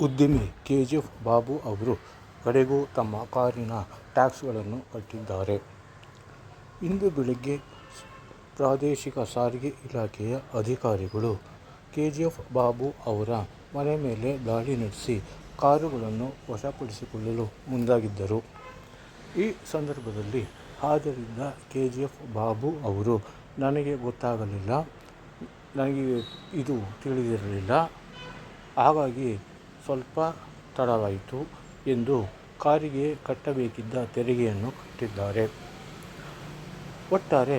ಉದ್ಯಮಿ ಎಫ್ ಬಾಬು ಅವರು ಕಡೆಗೂ ತಮ್ಮ ಕಾರಿನ ಟ್ಯಾಕ್ಸ್ಗಳನ್ನು ಕಟ್ಟಿದ್ದಾರೆ. ಇಂದು ಬೆಳಗ್ಗೆ ಪ್ರಾದೇಶಿಕ ಸಾರಿಗೆ ಇಲಾಖೆಯ ಅಧಿಕಾರಿಗಳು ಕೆಜಿಎಫ್ ಬಾಬು ಅವರ ಮನೆ ಮೇಲೆ ದಾಳಿ ನಡೆಸಿ ಕಾರುಗಳನ್ನು ವಶಪಡಿಸಿಕೊಳ್ಳಲು ಮುಂದಾಗಿದ್ದರು. ಈ ಸಂದರ್ಭದಲ್ಲಿ ಹಾಜರಿದ್ದ ಎಫ್ ಬಾಬು ಅವರು, ನನಗೆ ಗೊತ್ತಾಗಲಿಲ್ಲ, ನನಗೆ ಇದು ತಿಳಿದಿರಲಿಲ್ಲ. ಹಾಗಾಗಿ ಸ್ವಲ್ಪ ತಡವಾಯಿತು ಎಂದು ಕಾರಿಗೆ ಕಟ್ಟಬೇಕಿದ್ದ ತೆರಿಗೆಯನ್ನು ಕಟ್ಟಿದ್ದಾರೆ. ಒಟ್ಟಾರೆ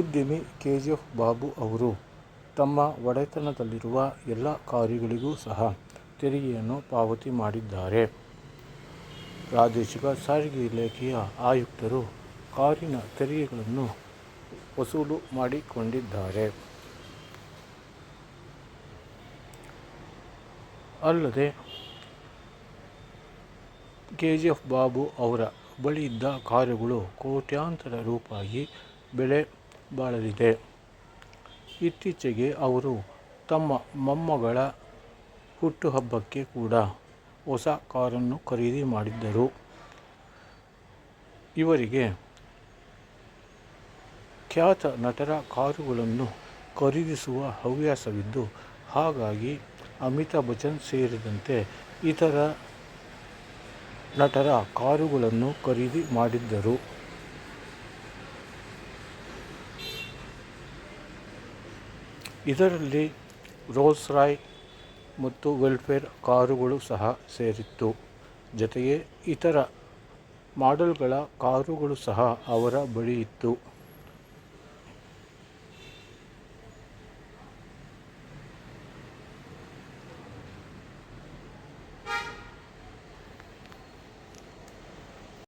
ಉದ್ಯಮಿ ಕೆ ಜಿ ಎಫ್ ಬಾಬು ಅವರು ತಮ್ಮ ಒಡೆತನದಲ್ಲಿರುವ ಎಲ್ಲ ಕಾರುಗಳಿಗೂ ಸಹ ತೆರಿಗೆಯನ್ನು ಪಾವತಿ ಮಾಡಿದ್ದಾರೆ. ಪ್ರಾದೇಶಿಕ ಸಾರಿಗೆ ಇಲಾಖೆಯ ಆಯುಕ್ತರು ಕಾರಿನ ತೆರಿಗೆಗಳನ್ನು ವಸೂಲು ಮಾಡಿಕೊಂಡಿದ್ದಾರೆ. ಅಲ್ಲದೆ ಕೆ ಜಿ ಎಫ್ ಬಾಬು ಅವರ ಬಳಿಯಿದ್ದ ಕಾರುಗಳು ಕೋಟ್ಯಾಂತರ ರೂಪಾಯಿ ಬೆಲೆ ಬಾಳಲಿದೆ. ಇತ್ತೀಚೆಗೆ ಅವರು ತಮ್ಮ ಮೊಮ್ಮಗಳ ಹುಟ್ಟುಹಬ್ಬಕ್ಕೆ ಕೂಡ ಹೊಸ ಕಾರನ್ನು ಖರೀದಿ ಮಾಡಿದ್ದರು. ಇವರಿಗೆ ಖ್ಯಾತ ನಟರ ಕಾರುಗಳನ್ನು ಖರೀದಿಸುವ ಹವ್ಯಾಸವಿದ್ದು, ಹಾಗಾಗಿ ಅಮಿತಾಬ್ ಬಚ್ಚನ್ ಸೇರಿದಂತೆ ಇತರ ನಟರ ಕಾರುಗಳನ್ನು ಖರೀದಿ ಮಾಡಿದ್ದರು. ಇದರಲ್ಲಿ ರೋಲ್ಸ್ ರಾಯ್ ಮತ್ತು ವೆಲ್ಫೇರ್ ಕಾರುಗಳು ಸಹ ಸೇರಿತ್ತು. ಜೊತೆಗೆ ಇತರ ಮಾಡೆಲ್ಗಳ ಕಾರುಗಳು ಸಹ ಅವರ ಬಳಿಯಿತ್ತು.